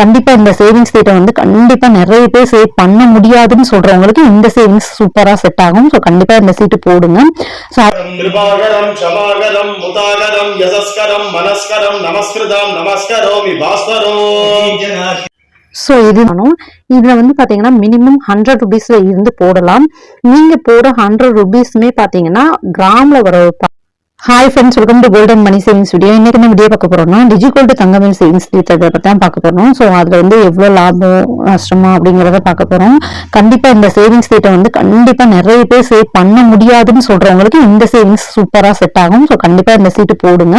கண்டிப்பா இந்த சேவிங்ஸ் திட்டம் வந்து கண்டிப்பா நிறைய பேர் சேவ் பண்ண முடியாதுன்னு சொல்றவங்களுக்கு இந்த சேவிங்ஸ் சூப்பரா செட் ஆகும். ஸோ கண்டிப்பா இந்த சீட்டு போடுங்க. கிருபாகரம் ஸோ இது வேணும். இதில் வந்து பார்த்தீங்கன்னா மினிமம் ஹண்ட்ரட் ருபீஸில் இருந்து போடலாம். நீங்கள் போட ஹண்ட்ரட் ருபீஸுமே பார்த்தீங்கன்னா கிராமில் வர hi friends welcome to golden money savings video இன்னைக்கு வீடியோ பார்க்க போறோம்னா டிஜிகோல்டு தங்கமில் சேவிங்ஸ் தீர்த்தத்தை பற்றி தான் பார்க்க போறோம். ஸோ அதில் வந்து எவ்வளோ லாபம் நஷ்டமா அப்படிங்கிறத பார்க்க போறோம். கண்டிப்பாக இந்த சேவிங்ஸ் திட்டம் வந்து கண்டிப்பாக நிறைய பேர் சேவ் பண்ண முடியாதுன்னு சொல்றவங்களுக்கு இந்த சேவிங்ஸ் சூப்பராக செட் ஆகும். ஸோ கண்டிப்பாக இந்த சீட்டு போடுங்க.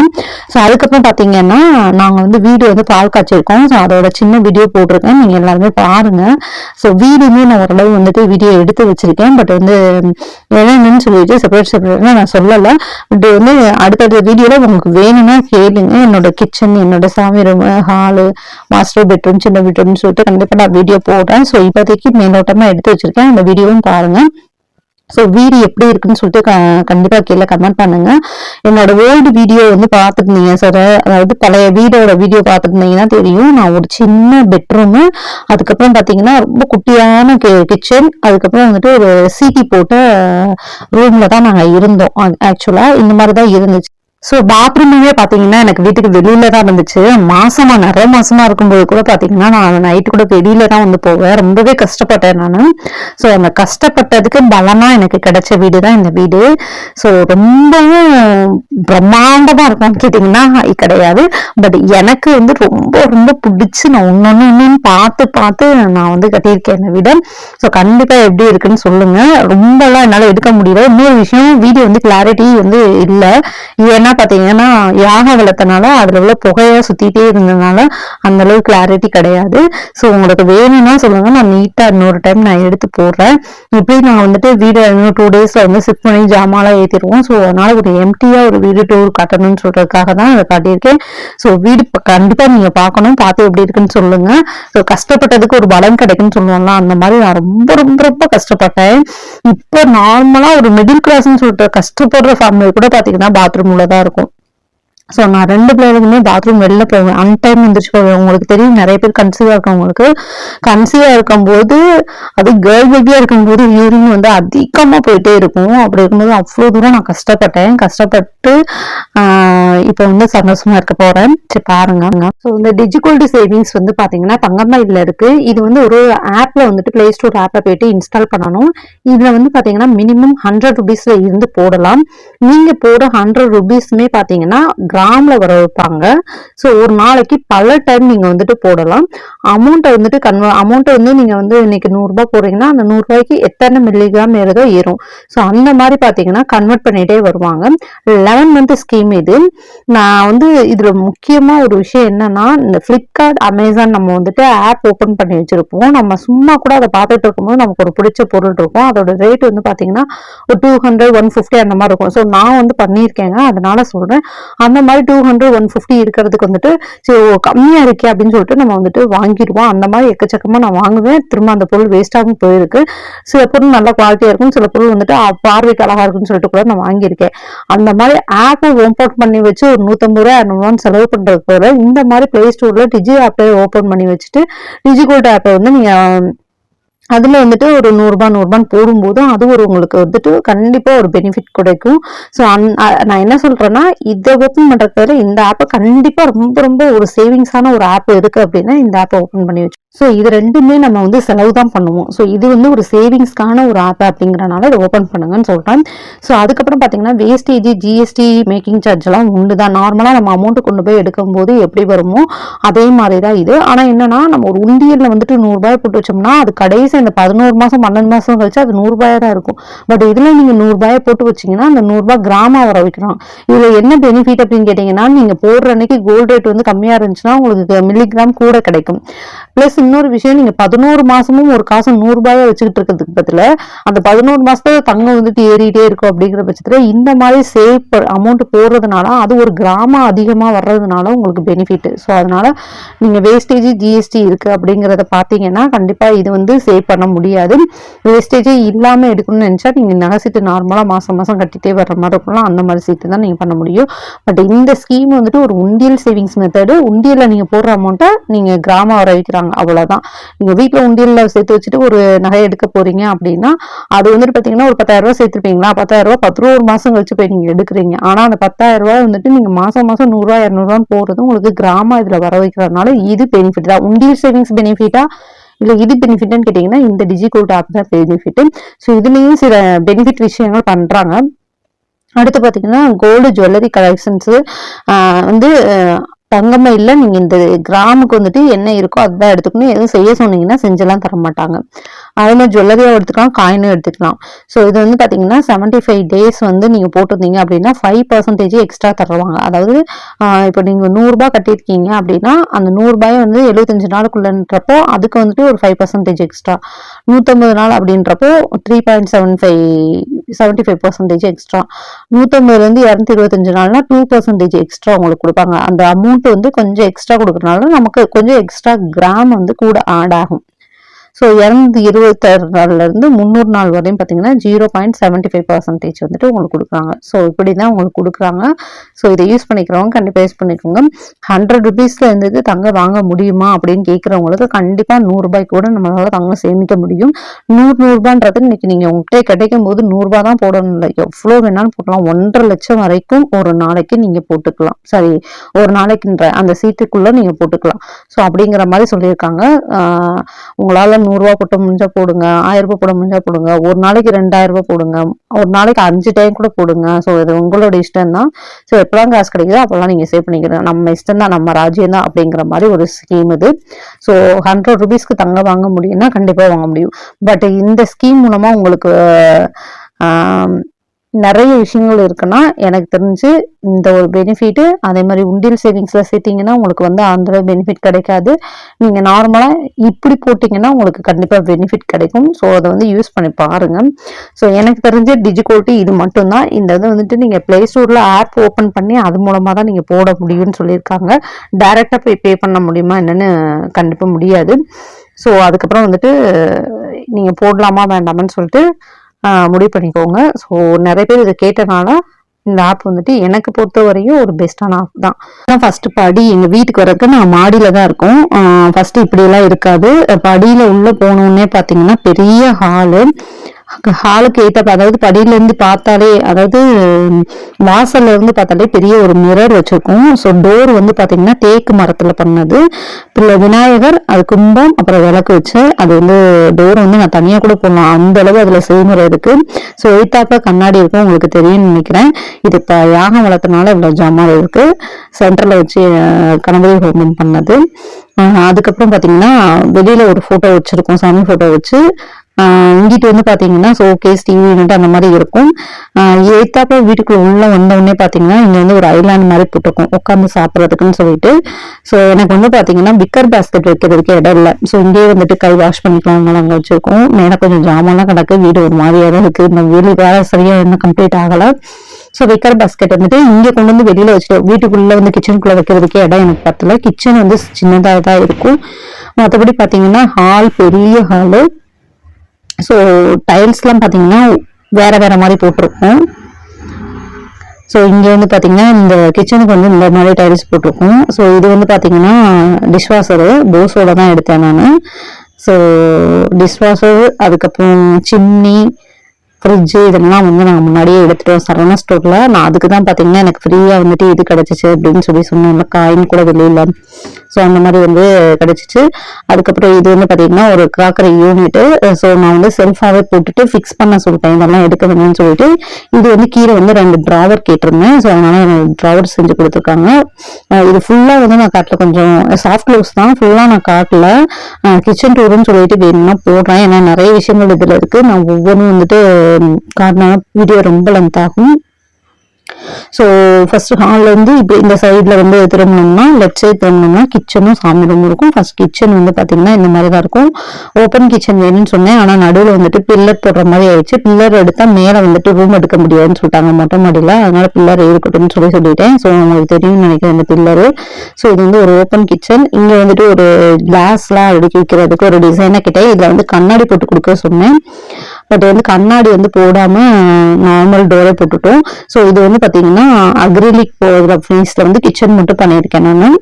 ஸோ அதுக்கப்புறம் பார்த்தீங்கன்னா நாங்கள் வந்து வீடு வந்து பால் காய்ச்சிருக்கோம் ஸோ அதோட சின்ன வீடியோ போட்டிருக்கேன். நீங்கள் எல்லாருமே பாருங்க. ஸோ வீடுமே நான் ஓரளவு வந்துட்டு வீடியோ எடுத்து வச்சிருக்கேன். பட் வந்து என்னென்னு சொல்லிட்டு செப்பரேட் செப்பரேட்னா நான் சொல்லலை. பட் வந்து அடுத்தடுத்த வீடியோல உங்களுக்கு வேணும்னா கேளுங்க. என்னோட கிச்சன் என்னோட சாமி ரூம் ஹாலு மாஸ்டர் பெட்ரூம் சின்ன பெட்ரூம்னு சொல்லிட்டு கண்டிப்பா நான் வீடியோ போடுறேன். ஸோ இப்போதைக்கு மேலோட்டமா எடுத்து வச்சிருக்கேன். அந்த வீடியோவும் பாருங்க. ஸோ வீடு எப்படி இருக்குன்னு சொல்லிட்டு க- கண்டிப்பாக கீழே கமெண்ட் பண்ணுங்க. என்னோட ஓல்டு வீடியோ வந்து பார்த்துருந்தீங்க சார் அதாவது பழைய வீடோட வீடியோ பார்த்துருந்தீங்கன்னா தெரியும். நான் ஒரு சின்ன பெட்ரூமு அதுக்கப்புறம் பார்த்தீங்கன்னா ரொம்ப குட்டியான கிச்சன் அதுக்கப்புறம் வந்துட்டு ஒரு சீட்டி போட்ட ரூமில் தான் நாங்கள் இருந்தோம் ஆக்சுவலாக இந்த மாதிரி தான் இருந்துச்சு. ஸோ பாத்ரூமுமே பார்த்தீங்கன்னா எனக்கு வீட்டுக்கு வெளியில தான் இருந்துச்சு. மாசமா நிறைய மாசமா இருக்கும்போது கூட பார்த்தீங்கன்னா நான் நைட்டு கூட வெளியில தான் வந்து போவேன். ரொம்பவே கஷ்டப்பட்டேன் நான். ஸோ அந்த கஷ்டப்பட்டதுக்கு பலமா எனக்கு கிடைச்ச வீடு தான் இந்த வீடு. ஸோ ரொம்பவும் பிரம்மாண்டமா இருக்கும்னு கேட்டிங்கன்னா கிடையாது. பட் எனக்கு வந்து ரொம்ப ரொம்ப பிடிச்சி நான் ஒன்னொன்னு ஒன்னு பார்த்து பார்த்து நான் வந்து கட்டியிருக்கேன் இந்த வீடு. ஸோ கண்டிப்பா எப்படி இருக்குன்னு சொல்லுங்க. ரொம்பலாம் என்னால் எடுக்க முடியல. இன்னொரு விஷயம் வீடியோ வந்து கிளாரிட்டி வந்து இல்லை. ஏன்னா ஏன்னா பார்த்தீங்கன்னா யாக வளர்த்தனால அதில் உள்ள புகையாக சுற்றிட்டே இருந்ததுனால அந்த அளவு கிளாரிட்டி கிடையாது. ஸோ உங்களுக்கு வேணும்னா சொல்லுங்கள் நான் நீட்டாக இன்னொரு டைம் நான் எடுத்து போடுறேன். இப்படி நான் வந்துட்டு வீடு இன்னும் டூ டேஸில் வந்து ஷிஃப்ட் பண்ணி ஜாமாலாம் ஏற்றிடுவோம் ஸோ அதனால் ஒரு எம்டியாக ஒரு வீடு டூர் காட்டணும்னு சொல்கிறதுக்காக தான் அதை காட்டியிருக்கேன். ஸோ வீடு கண்டிப்பாக நீங்கள் பார்க்கணும். பார்த்து எப்படி இருக்குன்னு சொல்லுங்கள் ஸோ கஷ்டப்பட்டதுக்கு ஒரு பலம் கிடைக்குன்னு சொல்லுவோம்ல அந்த மாதிரி நான் ரொம்ப ரொம்ப ரொம்ப கஷ்டப்பட்டேன். இப்போ நார்மலாக ஒரு மிடில் கிளாஸ்ன்னு சொல்லிட்டு கஷ்டப்படுற ஃபேமிலி கூட பார்த்தீங்கன்னா பாத்ரூம் தான் இருக்கும் ஸோ நான் ரெண்டு பிள்ளைகளுக்குமே பாத்ரூம் வெளில போவேன். அன் டைம் எந்திரிச்சு போவேன். உங்களுக்கு தெரியும் நிறைய பேர் கன்சீவாக இருக்கவங்களுக்கு கன்சீவாக இருக்கும்போது அது கேர்ள் பேபியாக இருக்கும்போது யூரின் வந்து அதிகமாக போயிட்டே இருக்கும். அப்படி இருக்கும்போது அவ்வளோ தூரம் நான் கஷ்டப்பட்டேன். கஷ்டப்பட்டு இப்போ வந்து சந்தோஷமா இருக்க போறேன். சரி பாருங்க. ஸோ இந்த டிஜிகோல்டு சேவிங்ஸ் வந்து பார்த்தீங்கன்னா தங்கமயில இருக்கு. இது வந்து ஒரு ஆப்ல வந்துட்டு பிளே ஸ்டோர் ஆப்ல போயிட்டு இன்ஸ்டால் பண்ணணும். இதுல வந்து பார்த்தீங்கன்னா மினிமம் ஹண்ட்ரட் ருபீஸ்ல இருந்து போடலாம். நீங்க போட ஹண்ட்ரட் ருபீஸ்மே பார்த்தீங்கன்னா கிராம்ல வர வைப்பாங்க. ஸோ ஒரு நாளைக்கு பல டைம் நீங்க வந்துட்டு போடலாம். அமௌண்ட்டை வந்துட்டு கன்வ அமௌண்ட்டை வந்து நீங்க வந்து இன்னைக்கு நூறுரூபா போடுறீங்கன்னா அந்த நூறுரூபாய்க்கு எத்தனை மில்லிகிராம் ஏறுதோ ஏறும். ஸோ அந்த மாதிரி பார்த்தீங்கன்னா கன்வெர்ட் பண்ணிட்டே வருவாங்க. லெவன் மந்த் ஸ்கீம் இது. நான் வந்து இதுல முக்கியமா ஒரு விஷயம் என்னன்னா இந்த ஃப்ளிப்கார்ட் அமேசான் நம்ம வந்துட்டு ஆப் ஓபன் பண்ணி வச்சிருப்போம். நம்ம சும்மா கூட அதை பார்த்துட்டு இருக்கும்போது நமக்கு ஒரு பிடிச்ச பொருள் இருக்கும். அதோட ரேட் வந்து பாத்தீங்கன்னா ஒரு டூ ஹண்ட்ரட் ஒன் ஃபிஃப்டி அந்த மாதிரி இருக்கும். ஸோ நான் வந்து பண்ணியிருக்கேங்க. அதனால சொல்றேன். அந்த மாதிரி டூ ஹண்ட்ரட் ஒன் ஃபிஃப்டி இருக்கிறதுக்கு வந்துட்டு சரி ஓ, கம்மியா இருக்கே அப்படின்னு சொல்லிட்டு நம்ம வந்துட்டு வாங்கிடுவோம். அந்த மாதிரி எக்கச்சக்கமா நான் வாங்குவேன். திரும்ப அந்த பொருள் வேஸ்டாகவும் போயிருக்கு. சில பொருள் நல்ல குவாலிட்டியா இருக்கும். சில பொருள் வந்துட்டு பார்வைக்கு அழகா இருக்குன்னு சொல்லிட்டு கூட நான் வாங்கியிருக்கேன். அந்த மாதிரி ஆப்பை ஓப்பன் பண்ணி வச்சு ஒரு நூத்தம்பது ரூபா இரநூறுவான்னு செலவு பண்றது போல இந்த மாதிரி பிளே ஸ்டோர்ல டிஜி ஆப்பை ஓப்பன் பண்ணி வச்சுட்டு டிஜிகோல்ட் ஆப்பை வந்து நீங்க அதில் வந்துட்டு ஒரு நூறுரூபா நூறுரூபான்னு போடும்போது அது ஒரு உங்களுக்கு வந்துட்டு கண்டிப்பாக ஒரு பெனிஃபிட் கிடைக்கும். ஸோ அந் நான் என்ன சொல்கிறேன்னா இதை ஓப்பன் பண்றதுல இந்த ஆப்பை கண்டிப்பாக ரொம்ப ரொம்ப ஒரு சேவிங்ஸான ஒரு ஆப் இருக்குது அப்படின்னா இந்த ஆப்பை ஓப்பன் பண்ணி வச்சு ஸோ இது ரெண்டுமே நம்ம வந்து செலவு தான் பண்ணுவோம். ஸோ இது வந்து ஒரு சேவிங்ஸ்க்கான ஒரு ஆப் அப்படிங்கிறனால இதை ஓப்பன் பண்ணுங்கன்னு சொல்கிறேன் ஸோ அதுக்கப்புறம் பார்த்தீங்கன்னா வேஸ்டேஜ் ஜிஎஸ்டி மேக்கிங் சார்ஜ் எல்லாம் உண்டு தான். நார்மலாக நம்ம அமௌண்ட்டு கொண்டு போய் எடுக்கும்போது எப்படி வருமோ அதே மாதிரி தான் இது. ஆனால் என்னன்னா நம்ம ஒரு உண்டியலில் வந்துட்டு நூறுரூபாய் போட்டு வச்சோம்னா அது கடைசி அந்த பதினோரு மாதம் பன்னெண்டு மாதம் கழிச்சு அது நூறுரூபாயா தான் இருக்கும். பட் இதில் நீங்கள் நூறுரூபாயை போட்டு வச்சீங்கன்னா அந்த நூறுரூபா கிராமம் வர வைக்கிறோம் இதில் என்ன பெனிஃபிட் அப்படின்னு கேட்டிங்கன்னா நீங்கள் போடுற அன்னைக்கு கோல்டு ரேட் வந்து கம்மியாக இருந்துச்சுன்னா உங்களுக்கு மில்லிகிராம் கூட கிடைக்கும். ப்ளஸ் இன்னொரு விஷயம் நீங்க பதினோரு மாசமும் ஒரு காசு நூறு வச்சுக்கிட்டு இருக்கிறதுக்கு பதில அந்த பதினோரு மாசத்துல தங்கம் வந்துட்டு ஏறிட்டே இருக்கும் அப்படிங்கிற பட்சத்துல இந்த மாதிரி சேவ் அமௌண்ட் போடுறதுனால அது ஒரு கிராமம் அதிகமா வர்றதுனால உங்களுக்கு பெனிஃபிட் ஸோ அதனால நீங்க வேஸ்டேஜ் ஜிஎஸ்டி இருக்கு அப்படிங்கிறத பாத்தீங்கன்னா கண்டிப்பா இது வந்து சேவ் பண்ண முடியாது. வேஸ்டேஜே இல்லாம எடுக்கணும்னு நினைச்சா நீங்க நகை சீட்டு நார்மலா மாசம் மாசம் கட்டிட்டே வர்ற மாதிரி இருக்கலாம் அந்த மாதிரி சீட்டு தான் நீங்க பண்ண முடியும். பட் இந்த ஸ்கீம் வந்துட்டு ஒரு உண்டியல் சேவிங்ஸ் மெத்தடு உண்டியல்ல நீங்க போடுற அமௌண்ட்டை நீங்க கிராமம் வர வைக்கிறாங்க அவ்வளோதான் நீங்கள் வீட்டில் உண்டியலில் சேர்த்து வச்சுட்டு ஒரு நகை எடுக்க போறீங்க அப்படின்னா அது வந்துட்டு பார்த்தீங்கன்னா ஒரு பத்தாயிரரூவா சேர்த்துருப்பீங்களா? பத்தாயிரரூவா பத்து ரூபா ஒரு மாதம் கழிச்சு போய் நீங்கள் எடுக்கிறீங்க. ஆனால் அந்த பத்தாயிரரூவா வந்துட்டு நீங்கள் மாதம் மாதம் நூறுரூவா இரநூறுவான்னு இருநூறுவான்னு உங்களுக்கு கிராமம் இதில் வர வைக்கிறதுனால இது பெனிஃபிட் தான். உண்டியல் சேவிங்ஸ் பெனிஃபிட்டா இல்லை இது பெனிஃபிட்னு கேட்டிங்கன்னா இந்த டிஜிகோட் ஆப் தான் பெனிஃபிட்டு ஸோ இதுலேயும் சில பெனிஃபிட் விஷயங்கள் பண்ணுறாங்க அடுத்து பார்த்தீங்கன்னா கோல்டு ஜுவல்லரி கலெக்ஷன்ஸு வந்து அஹ், தங்கமே இல்லை. நீங்க இந்த கிராமுக்கு வந்துட்டு என்ன இருக்கோ அதுதான் எடுத்துக்கணும். எதுவும் செய்ய சொன்னீங்கன்னா செஞ்செல்லாம் தர மாட்டாங்க அதே மாதிரி ஜுவல்லரியாக எடுத்துக்கலாம் காயினும் எடுத்துக்கலாம். ஸோ இது வந்து பார்த்தீங்கன்னா செவன்டி ஃபைவ் டேஸ் வந்து நீங்கள் போட்டிருந்தீங்க அப்படின்னா ஃபைவ் பர்சன்டேஜ் எக்ஸ்ட்ரா தருவாங்க. அதாவது இப்போ நீங்கள் நூறுரூபா கட்டியிருக்கீங்க அப்படின்னா அந்த நூறுரூபாயை வந்து எழுபத்தஞ்சு நாளுக்குள்ளன்றப்போ அதுக்கு வந்துட்டு ஒரு ஃபைவ் பர்சன்டேஜ் எக்ஸ்ட்ரா நூற்றம்பது நாள் அப்படின்றப்போ three point seven five seventy five percentage extra நூற்றம்பதுலேருந்து இரநூத்தி இருபத்தஞ்சு நாள்னா டூ பர்சன்டேஜ் எக்ஸ்ட்ரா உங்களுக்கு கொடுப்பாங்க. அந்த அமௌண்ட் வந்து கொஞ்சம் எக்ஸ்ட்ரா கொடுக்குறதுனால நமக்கு கொஞ்சம் எக்ஸ்ட்ரா கிராம் வந்து கூட ஆட் ஆகும். ஸோ இரநூத்தி இருபத்தாறு நாள்லேருந்து முந்நூறு நாள் வரையும் பார்த்தீங்கன்னா zero point seventy five percentage வந்துட்டு உங்களுக்கு கொடுக்குறாங்க. ஸோ இப்படி தான் உங்களுக்கு கொடுக்குறாங்க. ஸோ இதை யூஸ் பண்ணிக்கிறவங்க கண்டிப்பாக யூஸ் பண்ணிக்கோங்க. ஹண்ட்ரட் ருபீஸில் இருந்தது தங்க வாங்க முடியுமா அப்படின்னு கேட்குறவங்களுக்கு கண்டிப்பாக நூறுரூபாய் கூட நம்மளால் தங்கம் சேமிக்க முடியும். நூறு நூறுரூபான்றது இன்னைக்கு நீங்கள் உங்கள்கிட்ட கிடைக்கும் போது நூறுரூபா தான் போடணும் இல்லை. எவ்வளோ வேணாலும் போடலாம். ஒன்றரை லட்சம் வரைக்கும் ஒரு நாளைக்கு நீங்கள் போட்டுக்கலாம். சரி ஒரு நாளைக்குன்ற அந்த சீட்டுக்குள்ளே நீங்கள் போட்டுக்கலாம். ஸோ அப்படிங்கிற மாதிரி சொல்லியிருக்காங்க. உங்களால் நூறுரூவா போட்ட முடிஞ்சா போடுங்க ஆயிரம் ரூபாய் போட முடிஞ்சா போடுங்க ஒரு நாளைக்கு ரெண்டாயிரம் ரூபாய் போடுங்க ஒரு நாளைக்கு அஞ்சு டைம் கூட போடுங்க. ஸோ இது உங்களோட இஷ்டம் தான். ஸோ எப்பலாம் காசு கிடைக்குதோ அப்போல்லாம் நீங்கள் சேவ் பண்ணிக்கிறீங்க நம்ம இஷ்டம் தான் நம்ம ராஜ்யம் தான் அப்படிங்கிற மாதிரி ஒரு ஸ்கீம் இது. ஸோ ஹண்ட்ரட் ருபீஸ்க்கு தங்க வாங்க முடியும்னா கண்டிப்பாக வாங்க முடியும். பட் இந்த ஸ்கீம் மூலமாக உங்களுக்கு நிறைய விஷயங்கள் இருக்குன்னா எனக்கு தெரிஞ்சு இந்த ஒரு பெனிஃபிட் அதே மாதிரி உண்டியல் சேவிங்ஸில் சேர்த்தீங்கன்னா உங்களுக்கு வந்து அந்த பெனிஃபிட் கிடைக்காது. நீங்கள் நார்மலாக இப்படி போட்டிங்கன்னா உங்களுக்கு கண்டிப்பாக பெனிஃபிட் கிடைக்கும். ஸோ அதை வந்து யூஸ் பண்ணி பாருங்கள் ஸோ எனக்கு தெரிஞ்ச டிஜிகோட்டி இது மட்டும்தான். இந்த இது வந்துட்டு நீங்கள் ப்ளே ஸ்டோரில் ஆப் ஓப்பன் பண்ணி அது மூலமாக தான் நீங்கள் போட முடியும்னு சொல்லியிருக்காங்க. டைரெக்டாக போய் பே பண்ண முடியுமா என்னென்னு கண்டிப்பாக முடியாது. ஸோ அதுக்கப்புறம் வந்துட்டு நீங்கள் போடலாமா வேண்டாமான்னு சொல்லிட்டு முடிவு பண்ணிக்கோங்க. ஸோ நிறைய பேர் இதை கேட்டனால இந்த ஆப் வந்துட்டு எனக்கு பொறுத்த வரையும் ஒரு பெஸ்டான ஆப் தான். ஃபஸ்ட்டு படி எங்கள் வீட்டுக்கு வரதுக்கு நான் மாடியில் தான் இருக்கோம். ஃபஸ்ட்டு இப்படியெல்லாம் இருக்காது. படியில் உள்ளே போனோன்னே பார்த்தீங்கன்னா பெரிய ஹாலு ஹாலுக்கு ஏத்த அதாவது படியிலேருந்து பார்த்தாலே அதாவது வாசல்ல இருந்து பார்த்தாலே பெரிய ஒரு மிரர் வச்சிருக்கோம். ஸோ டோர் வந்து பார்த்தீங்கன்னா தேக்கு மரத்தில் பண்ணது. பிள்ளை விநாயகர் அது கும்பம் அப்புறம் விளக்கு வச்சு அது வந்து டோர் வந்து நான் தனியாக கூட போடலாம். அந்த அளவு அதில் செய்முறை இருக்கு. ஸோ எய்த்தாப்ப கண்ணாடி இருக்கும் உங்களுக்கு தெரியும்னு நினைக்கிறேன். இது இப்போ யாகம் வளர்த்தனால இவ்வளோ ஜாமான் இருக்கு. சென்டரில் வச்சு கணபதி ஹோமம் பண்ணது. அதுக்கப்புறம் பார்த்தீங்கன்னா வெளியில் ஒரு ஃபோட்டோ வச்சுருக்கோம் சாமி ஃபோட்டோ வச்சு. இங்கிட்டு வந்து பார்த்தீங்கன்னா ஷோகேஸ் டிவி யூனிட் அந்த மாதிரி இருக்கும். ஆஹ் வீட்டுக்குள்ள உள்ள வந்தவுடனே பார்த்தீங்கன்னா இங்கே வந்து ஒரு ஐலாண்ட் மாதிரி போட்டிருக்கும். உட்காந்து சாப்பிட்றதுக்குன்னு சொல்லிட்டு. ஸோ எனக்கு வந்து பார்த்தீங்கன்னா பிக்கர் பாஸ்கெட் வைக்கிறதுக்கு இடம் இல்லை. ஸோ இங்கேயே வந்துட்டு கை வாஷ் பண்ணிக்கலாம் அங்கே வச்சுருக்கோம். மேலே கொஞ்சம் ஜாமான்லாம் கிடக்கு. வீடு ஒரு மாதிரியாக தான் இருக்குது இந்த வீடு வேலை சரியாக இன்னும் கம்ப்ளீட் ஆகலை. ஸோ வைக்கிற பாஸ்கெட் வந்துட்டு இங்கே கொண்டு வந்து வெளியில் வச்சுட்டு வீட்டுக்குள்ளே வந்து கிச்சனுக்குள்ளே வைக்கிறதுக்கே இடம் எனக்கு பத்தல. கிச்சன் வந்து சின்னதாக தான் இருக்கும். மற்றபடி பார்த்தீங்கன்னா ஹால் பெரிய ஹாலு ஸோ டைல்ஸ்லாம் பார்த்தீங்கன்னா வேற வேற மாதிரி போட்டிருக்கும். ஸோ இங்கே வந்து பார்த்தீங்கன்னா இந்த கிச்சனுக்கு வந்து இந்த மாதிரி டைல்ஸ் போட்டிருக்கும். ஸோ இது வந்து பார்த்தீங்கன்னா டிஷ்வாஷரு போஸோட தான் எடுத்தேன் நான். ஸோ டிஷ்வாஷர் அதுக்கப்புறம் சிம்னி ஃப்ரிட்ஜு இதெல்லாம் வந்து நான் முன்னாடியே எடுத்துட்டோம் சரவணா ஸ்டோரில் நான் அதுக்கு தான் பார்த்தீங்கன்னா எனக்கு ஃப்ரீயாக வந்துட்டு இது கிடச்சிச்சு அப்படின்னு சொல்லி சொன்னோம்ல காயின் கூட வெளியில். ஸோ அந்த மாதிரி வந்து கிடச்சிச்சு. அதுக்கப்புறம் இது வந்து பார்த்தீங்கன்னா ஒரு கிராக்கரி யூனிட்டு ஸோ நான் வந்து செல்ஃபாகவே போட்டுட்டு ஃபிக்ஸ் பண்ண சொல்லிட்டேன். இதெல்லாம் எடுக்க வேணும்னு சொல்லிட்டு. இது வந்து கீழே வந்து ரெண்டு ட்ராவர் கேட்டிருந்தேன். ஸோ அதனால் எனக்கு ட்ராவர் செஞ்சு கொடுத்துருக்காங்க. இது ஃபுல்லாக வந்து நான் காட்டில் கொஞ்சம் சாஃப்ட் க்ளோஸ் தான். ஃபுல்லாக நான் காட்டில். கிச்சன் டூருன்னு சொல்லிட்டு வேணும்னா போடுறேன் ஏன்னா நிறைய விஷயங்கள் இதில் இருக்குது நான் ஒவ்வொன்றும் வந்துட்டு காரணம் வீடியோ ரொம்ப லென்த் ஆகும். ஸோ ஃபர்ஸ்ட் ஹாலில் வந்து இப்போ இந்த சைடில் வந்து திரும்பணும்னா லெஃப்ட் சைடு திரும்பணும்னா கிச்சனும் சாமி ரூமும் இருக்கும். ஃபர்ஸ்ட் கிச்சன் வந்து பார்த்தீங்கன்னா இந்த மாதிரி தான் இருக்கும். ஓப்பன் கிச்சன் வேணும்னு சொன்னேன். ஆனால் நடுவில் வந்துட்டு பில்லர் போடுற மாதிரி ஆயிடுச்சு. பில்லர் எடுத்தால் மேலே வந்துட்டு ரூம் எடுக்க முடியாதுன்னு சொல்லிட்டாங்க. மொட்டை மாடியில். அதனால பில்லர் இருக்கட்டும்னு சொல்லி சொல்லிட்டேன். ஸோ உங்களுக்கு தெரியும்னு நினைக்கிறேன் இந்த பில்லரு ஸோ இது வந்து ஒரு ஓப்பன் கிச்சன் இங்கே வந்துட்டு ஒரு கிளாஸ்லாம் அடுக்கி வைக்கிறதுக்கு ஒரு டிசைனாக கிட்டே இதில் வந்து கண்ணாடி போட்டு கொடுக்க சொன்னேன். பட் வந்து கண்ணாடி வந்து போடாம நார்மல் டோரே போட்டுட்டோம். ஸோ இது வந்து பார்த்தீங்கன்னா அக்ரிலிக் போகிற ஃபீஸ்ல வந்து கிச்சன் மட்டும் பண்ணியிருக்கேன் நான்.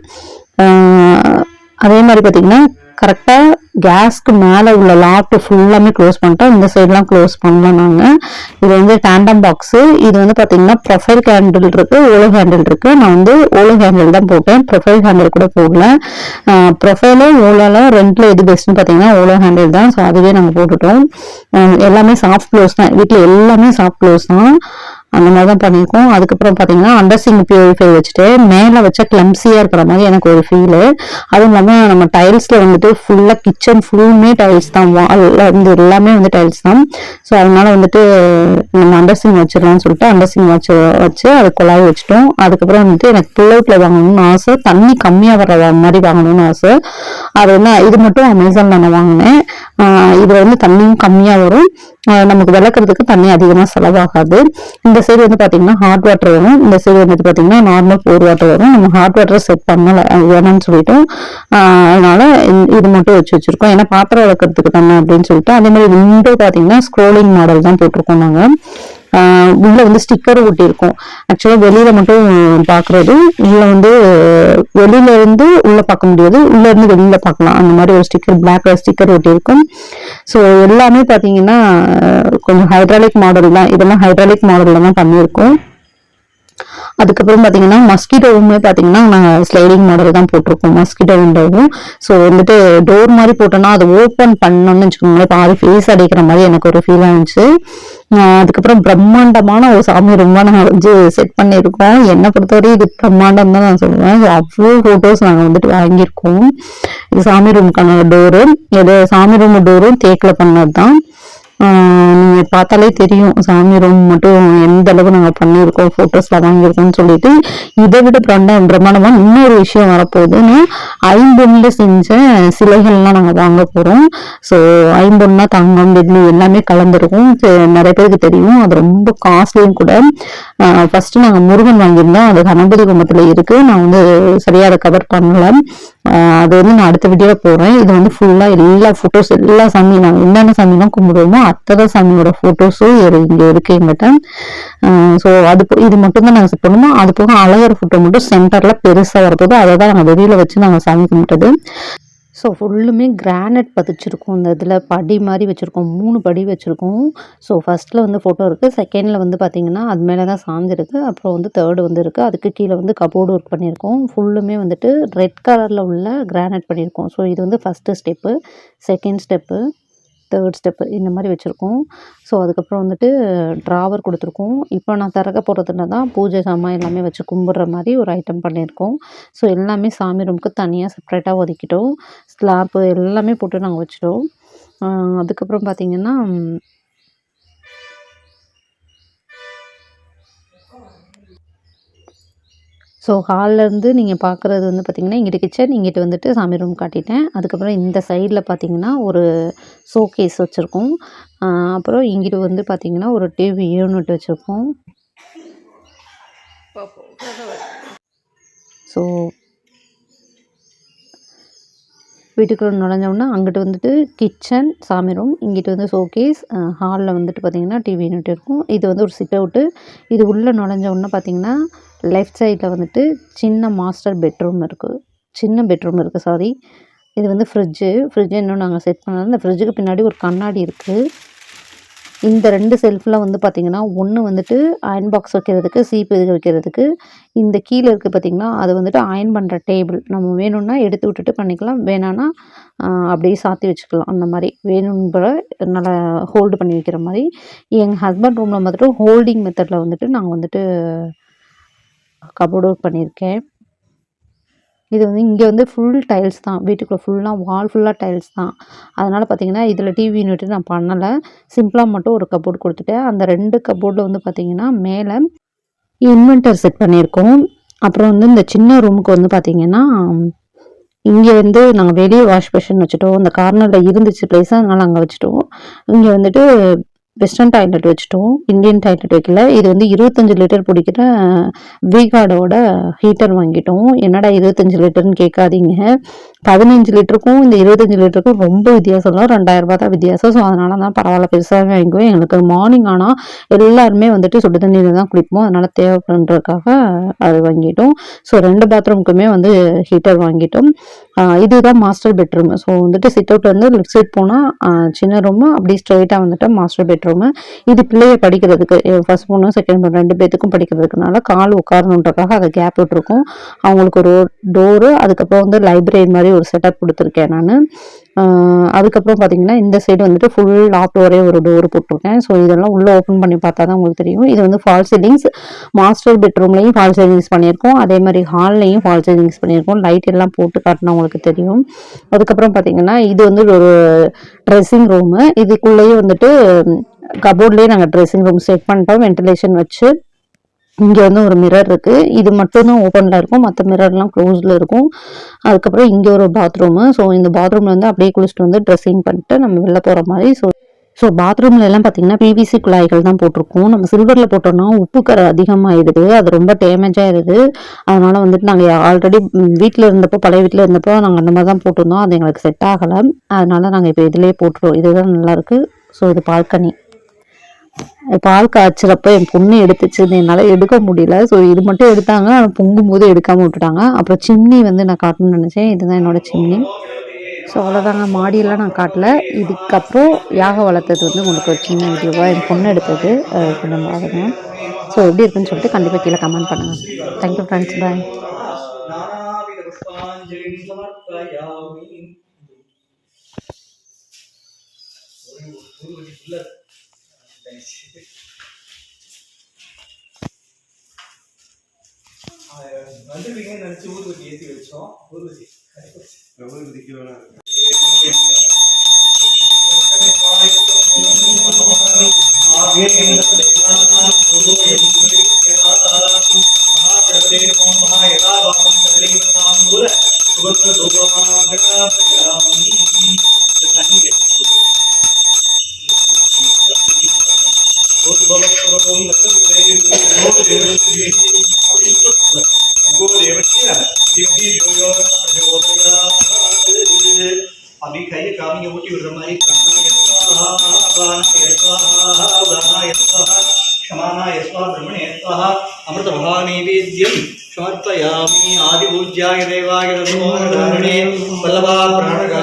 அதே மாதிரி பார்த்தீங்கன்னா கரெக்டாக கேஸ்க்கு மேலே உள்ள லாட்டு ஃபுல்லாமே க்ளோஸ் பண்ணிட்டோம். இந்த சைட்லாம் க்ளோஸ் பண்ணோம் நாங்கள் இது வந்து டேண்டம் பாக்ஸு இது வந்து பார்த்தீங்கன்னா ப்ரொஃபைல் ஹேண்டில் இருக்குது ஓலோ ஹேண்டில் இருக்குது நான் வந்து ஓலோ ஹேண்டில் தான் போட்டேன். ப்ரொஃபைல் ஹேண்டில் கூட போடல. ப்ரொஃபைலும் ஓலோலாம் ரெண்டில் எது பெஸ்ட்னு பார்த்தீங்கன்னா ஓலோ ஹேண்டில் தான். ஸோ அதுவே நாங்கள் போட்டுட்டோம். எல்லாமே சாஃப்ட் க்ளோஸ் தான். வீட்டில் எல்லாமே சாஃப்ட் க்ளோஸ் தான். அந்த மாதிரி தான் பண்ணியிருக்கோம். அதுக்கப்புறம் பார்த்தீங்கன்னா அண்டர்சிங் பியூரிஃபை வச்சுட்டு மேலே வச்ச கிளம்சியாக இருக்கிற மாதிரி எனக்கு ஒரு ஃபீலு அதுவும் இல்லாமல் நம்ம டைல்ஸில் வந்துட்டு ஃபுல்லாக கிச்சன் ஃபுல்லுமே டைல்ஸ் தான். வால்ல வந்து எல்லாமே வந்து டைல்ஸ் தான். ஸோ அதனால வந்துட்டு நம்ம அண்டர்சிங் வச்சிடலாம்னு சொல்லிட்டு அண்டர்சிங் வச்சு வச்சு அது குழாய் வச்சுட்டோம். அதுக்கப்புறம் வந்துட்டு எனக்கு புல் வாங்கணும்னு ஆசை. தண்ணி கம்மியாக வர்ற மாதிரி வாங்கணும்னு ஆசை. அது என்ன இது மட்டும் அமேசானில் நான் வாங்கினேன். இதில் வந்து தண்ணியும் கம்மியாக வரும். நமக்கு விளக்குறதுக்கு தண்ணி அதிகமாக செலவாகாது. இந்த சைடு வந்து பார்த்தீங்கன்னா ஹாட் வாட்டர் வரும். இந்த சைடு வந்துட்டு பார்த்தீங்கன்னா நார்மல் போர் வாட்டர் வரும். நம்ம ஹாட் வாட்டர் செட் பண்ணலை அது வேணாம்னு சொல்லிட்டு அதனால இது மட்டும் வச்சு வச்சுருக்கோம். ஏன்னா பாத்திரம் விளக்குறதுக்கு தண்ணி அப்படின்னு சொல்லிட்டு அதே மாதிரி விண்டோ பார்த்தீங்கன்னா ஸ்க்ரோலிங் மாடல் தான் போட்டிருக்கோம் நாங்கள் உள்ள வந்து ஸ்டிக்கர் ஒட்டியிருக்கும். ஆக்சுவலாக வெளியில மட்டும் பார்க்கறது. உள்ள வந்து வெளியில இருந்து உள்ள பார்க்க முடியாது. உள்ள இருந்து வெளியில பார்க்கலாம். அந்த மாதிரி ஒரு ஸ்டிக்கர் பிளாக் கலர் ஸ்டிக்கர் ஒட்டியிருக்கும். ஸோ எல்லாமே பார்த்தீங்கன்னா கொஞ்சம் ஹைட்ராலிக் மாடல் தான். இதெல்லாம் ஹைட்ராலிக் மாடல்ல தான் பண்ணியிருக்கோம். அதுக்கப்புறம் பார்த்தீங்கன்னா மஸ்கிட்டோவுமே பார்த்தீங்கன்னா நாங்கள் ஸ்லைடிங் மாடல் தான் போட்டிருக்கோம். மஸ்கிட்டோ விண்டோவும் ஸோ வந்துட்டு டோர் மாதிரி போட்டோன்னா அதை ஓப்பன் பண்ணோம்னு வச்சுக்கோங்களேன். பாதி ஃபேஸ் அடிக்கிற மாதிரி எனக்கு ஒரு ஃபீல் ஆனிச்சு அதுக்கப்புறம் பிரம்மாண்டமான ஒரு சாமி ரொம்ப நாங்கள் வந்து செட் பண்ணியிருக்கோம். என்னை பொறுத்தவரை இது பிரம்மாண்டம் தான் நான் சொல்லுவேன். அவ்வளோ ஃபோட்டோஸ் நாங்கள் வந்துட்டு வாங்கியிருக்கோம். இது சாமி ரூமுக்கான டோரு இது சாமி ரூம் டோரும் தேக்கில் பண்ணது தான் நீங்கள் நீங்க பார்த்தாலே தெரியும். சாமி ரூம் மட்டும் எந்த அளவு நாங்க பண்ணியிருக்கோம் போட்டோஸ்ல வாங்கியிருக்கோம்னு சொல்லிட்டு இதை விட பிரண்டா பிரம்மாண்டமா இன்னொரு விஷயம் வரப்போகுதுன்னு ஐம்பொன்ல செஞ்ச சிலைகள்லாம் நாங்க வாங்க போறோம். ஸோ ஐம்பொன்னா தங்கம் வெள்ளி எல்லாமே கலந்துருக்கும். சரி, நிறைய பேருக்கு தெரியும். அது ரொம்ப காஸ்ட்லியும் கூட. ஃபர்ஸ்ட் நாங்க முருகன் வாங்கியிருந்தோம். அது கணபதி கும்பத்துல இருக்கு. நான் வந்து சரியா அதை கவர் பண்ணல. அது வந்து நான் அடுத்த வீடியோவில் போடுறேன் இது வந்து ஃபுல்லாக எல்லா ஃபோட்டோஸ் எல்லா சாமி நாங்கள் என்னென்ன சாமிலாம் கும்பிடுவோமோ அத்தனை சாமியோட ஃபோட்டோஸும் இங்கே இருக்கு எங்கிட்ட ஸோ அது இது மட்டும் தான் நாங்கள் செட் பண்ணுவோம். அது போக அழகர் ஃபோட்டோ மட்டும் சென்டரில் பெருசாக வரப்போது அதை தான் நாங்கள் வெளியில் வச்சு நாங்கள் சாமி கும்பிட்டது. ஸோ ஃபுல்லுமே கிரானைட் பதிச்சிருக்கோம். இந்த இதில் படி மாதிரி வச்சுருக்கோம். மூணு படி வச்சுருக்கோம். ஸோ ஃபஸ்ட்டில் வந்து ஃபோட்டோ இருக்குது செகண்டில் வந்து பார்த்திங்கன்னா அது மேலே தான் சாஞ்சிருக்கு. அப்புறம் வந்து தேர்டு வந்து இருக்குது அதுக்கு கீழே வந்து கபோர்டு ஒர்க் பண்ணியிருக்கோம். ஃபுல்லுமே வந்துட்டு ரெட் கலரில் உள்ள கிரானைட் பண்ணியிருக்கோம். ஸோ இது வந்து first step second step third step இந்த மாதிரி வச்சுருக்கோம். ஸோ அதுக்கப்புறம் வந்துட்டு ட்ராவர் கொடுத்துருக்கோம். இப்போ நான் திறக்க போகிறதுல தான் பூஜை சாமான் எல்லாமே வச்சு கும்பிட்ற மாதிரி ஒரு ஐட்டம் பண்ணியிருக்கோம். ஸோ எல்லாமே சாமி ரூமுக்கு தனியாக செப்ரேட்டாக ஒதுக்கிட்டோம். ஸ்லாப்பு எல்லாமே போட்டு நாங்கள் வச்சிட்டோம். அதுக்கப்புறம் பார்த்திங்கன்னா ஸோ ஹால்லேருந்து நீங்கள் பார்க்குறது வந்து பார்த்திங்கன்னா இங்கிட்டு கிச்சன் இங்கிட்டு வந்துட்டு சாமி ரூம் காட்டிட்டேன். அதுக்கப்புறம் இந்த சைடில் பார்த்தீங்கன்னா ஒரு ஷோகேஸ் வச்சுருக்கோம். அப்புறம் இங்கிட்டு வந்து பார்த்திங்கன்னா ஒரு டிவி யூனிட் வச்சுருக்கோம். ஸோ வீட்டுக்குள்ள நுழைஞ்சோம்னா அங்கிட்டு வந்துட்டு கிச்சன் சாமி ரூம் இங்கிட்டு வந்து ஷோகேஸ் ஹாலில் வந்துட்டு பார்த்தீங்கன்னா டிவி யூனிட் இருக்கும். இது வந்து ஒரு சிட் அவுட்டு இது உள்ளே நுழைஞ்ச பார்த்திங்கன்னா பார்த்தீங்கன்னா லெஃப்ட் சைடில் வந்துட்டு சின்ன மாஸ்டர் பெட்ரூம் இருக்குது சின்ன பெட்ரூம் இருக்குது சாரி இது வந்து ஃப்ரிட்ஜு ஃப்ரிட்ஜ் இன்னும் நாங்கள் செட் பண்ணல. இந்த ஃப்ரிட்ஜுக்கு பின்னாடி ஒரு கண்ணாடி இருக்குது இந்த ரெண்டு செல்ஃபில் வந்து பார்த்திங்கன்னா ஒன்று வந்துட்டு அயன் பாக்ஸ் வைக்கிறதுக்கு சீப்பு இது வைக்கிறதுக்கு இந்த கீழே இருக்குது பார்த்திங்கன்னா அது வந்துட்டு அயன் பண்ணுற டேபிள் நம்ம வேணும்னா எடுத்து விட்டுட்டு பண்ணிக்கலாம். வேணான்னா அப்படியே சாத்தி வச்சுக்கலாம். அந்த மாதிரி. வேணுங்கிற நல்லா ஹோல்டு பண்ணி வைக்கிற மாதிரி. எங்கள் ஹஸ்பண்ட் ரூமில் வந்துட்டு ஹோல்டிங் மெத்தடில் வந்துட்டு நாங்கள் வந்துட்டு கபோர்டு ஒர்க் பண்ணியிருக்கேன். இது வந்து இங்கே வந்து ஃபுல் டைல்ஸ் தான். வீட்டுக்குள்ளே ஃபுல்லாக வால் ஃபுல்லாக டைல்ஸ் தான். அதனால் பார்த்தீங்கன்னா இதில் டிவி யூனிட் நான் பண்ணலை. சிம்பிளாக மட்டும் ஒரு கபோர்டு கொடுத்துட்டேன். அந்த ரெண்டு கபோர்டில் வந்து பார்த்தீங்கன்னா மேலே இன்வெர்ட்டர் செட் பண்ணியிருக்கோம். அப்புறம் வந்து இந்த சின்ன ரூமுக்கு வந்து பார்த்தீங்கன்னா இங்கே வந்து நாங்கள் வெளியே வாஷ் பேஷன் வச்சுட்டோம். இந்த கார்னரில் இருந்துச்சு பிளேஸ் அதனால் அங்கே வச்சுட்டோம். இங்கே வந்துட்டு வெஸ்டர்ன் டாய்லெட் வச்சுட்டோம். இந்தியன் டாய்லெட் வைக்கல. இது வந்து இருபத்தஞ்சு லிட்டர் பிடிக்கிற uh, வீகார்டோட ஹீட்டர் வாங்கிட்டோம். என்னடா இருபத்தஞ்சு லிட்டர்னு கேட்காதீங்க. பதினஞ்சு லிட்டருக்கும் இந்த இருபத்தஞ்சு லிட்டருக்கும் ரொம்ப வித்தியாசம் இல்லை ரெண்டாயிரம் ரூபாய் தான் வித்தியாசம். ஸோ அதனால தான் பரவாயில்ல பெருசாகவே வாங்கிக்குவோம் எங்களுக்கு மார்னிங் ஆனால் எல்லாருமே வந்துட்டு சுடு தண்ணியில் தான் குளிப்போம். அதனால் தேவைப்படுறதுக்காக அது வாங்கிட்டோம். ஸோ ரெண்டு பாத்ரூமுக்குமே வந்து ஹீட்டர் வாங்கிட்டோம். இதுதான் மாஸ்டர் பெட்ரூம் ஸோ வந்துட்டு சிட் அவுட் வந்து லெஃப்ட் சைட் போனால் சின்ன ரூமு அப்படியே ஸ்ட்ரைட்டாக வந்துட்டு மாஸ்டர் பெட்ரூமு இது பிள்ளைய படிக்கிறதுக்கு ஃபர்ஸ்ட் பொண்ணு செகண்ட் பொண்ணு ரெண்டு பேத்துக்கும் படிக்கிறதுக்குனால கால் உட்காரணுன்றக்காக அதை கேப் விட்டுருக்கோம். அவங்களுக்கு ஒரு டோரு அதுக்கப்புறம் வந்து லைப்ரரி மாதிரி ஒரு செட்டப் கொடுத்துருக்கேன் நான். அதுக்கப்புறம் பார்த்தீங்கன்னா இந்த சைடு வந்துட்டு ஃபுல் லாப்ட் ஒரே ஒரு டோர் போட்டிருக்கேன். ஸோ இதெல்லாம் உள்ளே ஓப்பன் பண்ணி பார்த்தா தான் உங்களுக்கு தெரியும். இது வந்து ஃபால் சீலிங்ஸ் மாஸ்டர் பெட்ரூம்லையும் ஃபால் சீலிங்ஸ் பண்ணியிருக்கோம். அதே மாதிரி ஹால்லையும் ஃபால் சீலிங்ஸ் பண்ணியிருக்கோம். லைட் எல்லாம் போட்டு காட்டினா உங்களுக்கு தெரியும். அதுக்கப்புறம் பார்த்தீங்கன்னா இது வந்து ஒரு ட்ரெஸ்ஸிங் ரூமு இதுக்குள்ளேயே வந்துட்டு கபோர்ட்லேயே நாங்கள் ட்ரெஸ்ஸிங் ரூம் செட் பண்ணிட்டோம். வென்டிலேஷன் வச்சு. இங்கே வந்து ஒரு மிரர் இருக்குது இது மட்டும்தான் ஓப்பனில் இருக்கும். மற்ற மிரர்லாம் க்ளோஸில் இருக்கும். அதுக்கப்புறம் இங்கே ஒரு பாத்ரூமு ஸோ இந்த பாத்ரூமில் வந்து அப்படியே குளிச்சுட்டு வந்து ட்ரெஸ்ஸிங் பண்ணிட்டு நம்ம வெளில போகிற மாதிரி. ஸோ ஸோ பாத்ரூம்ல எல்லாம் பார்த்தீங்கன்னா பிவிசி குழாய்கள் தான் போட்டிருக்கோம். நம்ம சில்வரில் போட்டோம்னா உப்பு கரை அதிகமாகிடுது அது ரொம்ப டேமேஜ் அதனால் அதனால வந்துட்டு நாங்கள் ஆல்ரெடி வீட்டில் இருந்தப்போ பழைய வீட்டில் இருந்தப்போ நாங்கள் அந்த மாதிரி தான் போட்டிருந்தோம். அது எங்களுக்கு செட் ஆகலை. அதனால நாங்கள் இப்போ இதிலே போட்டுருவோம். இதுதான் நல்லாயிருக்கு ஸோ இது பால்கனி பால் காய்ச்சறப்ப என் பொண்ணு எடுத்துச்சு என்னால் எடுக்க முடியல. ஸோ இது மட்டும் எடுத்தாங்க. ஆனால் பொங்கும் போது எடுக்காம விட்டுட்டாங்க. அப்புறம் சிம்னி வந்து நான் காட்டணும்னு நினச்சேன். இதுதான் என்னோட சிம்னி ஸோ அவ்வளோதாங்க மாடியெல்லாம் நான் காட்டல. இதுக்கப்புறம் யாக வளர்த்தது வந்து உங்களுக்கு ஒரு சின்ன வீடியோவாக என் பொண்ணு எடுத்தது. கொஞ்சம் பாருங்க. ஸோ எப்படி இருக்குன்னு சொல்லிட்டு கண்டிப்பாக கீழே கமெண்ட் பண்ணுங்கள் தேங்க்யூ ஃப்ரெண்ட்ஸ் பாய் வந்துருவீங்கன்னு நினைச்சு ஊதுவத்தி ஏற்றி வச்சோம். ஊதுவத்தி அப்படி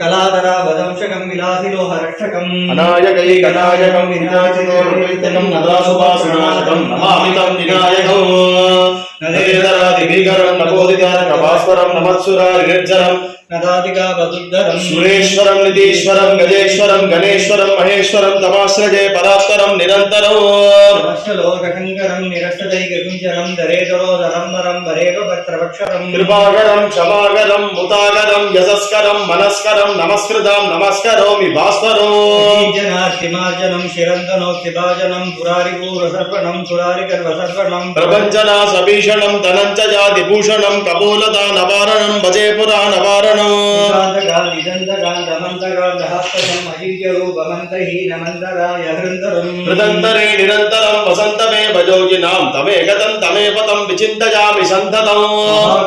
కళాధరావదంశకం విలాసిలోహరక్షకం అనాయకైకనాయకం వినాయకం నదాసుభాసునాశకం నమామితం వినాయకం నదేదరాది భీకరం నమోదితారక భాస్వరం నమత్సురా నిర్జరం సురేశ్వరం నిధీశ్వరం గజేశ్వరం గణేశ్వరం మహేశ్వరం తమాశ్రజే పరాత్పరం నిరంతరం. క్షమాగరం ముతాగరం యశస్కరం మనస్కరం నమస్కృతం నమస్కరోమి భాస్కరోజనార్జనం శిరందనోత్తిభాజనం పురారిపూరసర్పణం పురారిగర్వసర్పణం ప్రపంచనా సభీషణం ధనంచజాతి భూషణం కపూలదానవారణం భజే పురాణవారణం करो हृदन्तरे निरन्तरं वसन्तमे भजोगिनां तमे गतं तमे पतं विचिन्तयामि सन्ततम्।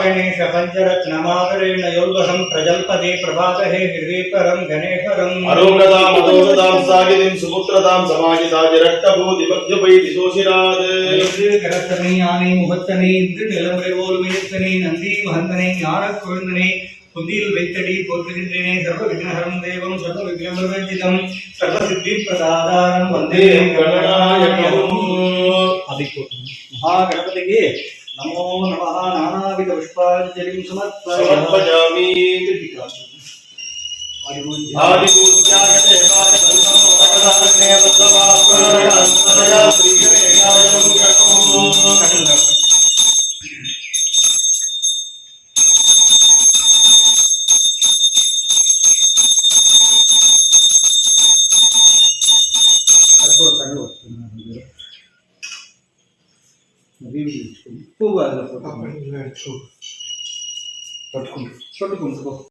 गणेश पञ्चरत्नमादरेण योल्वसं प्रजल्पदे प्रभातहे निर्वीपरं गणेशरम् अरोगतां अदोषतां सागिरिं सुपुत्रतां समाहिताजि रक्तभूति वज्रपै दिशोषिरात् करतने याने मुहत्तने इन्द्रनिलमरे ओल्मिनित्तने नन्दी महन्तने ज्ञानकुरुन्दने புந்தியில் வைத்தடி போற்றுகின்றேனே சர்வ விக்னஹரம் தேவம் சர்வ விக்னமிருஜிதம் சர்வ சித்தி பிரசாதாரம் வந்தே கணநாயகம் அதை போட்டு மகா கணபதிக்கு நமோ நம நானாவித புஷ்பாஞ்சலிம் சமர்ப்பயாமி ஆதிபூஜ்யாய 不管 sede del condado.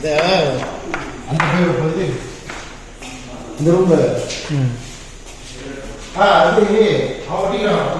இந்த அந்த பேர் வந்து இந்த ரூம்ல. ஆ அது அவன்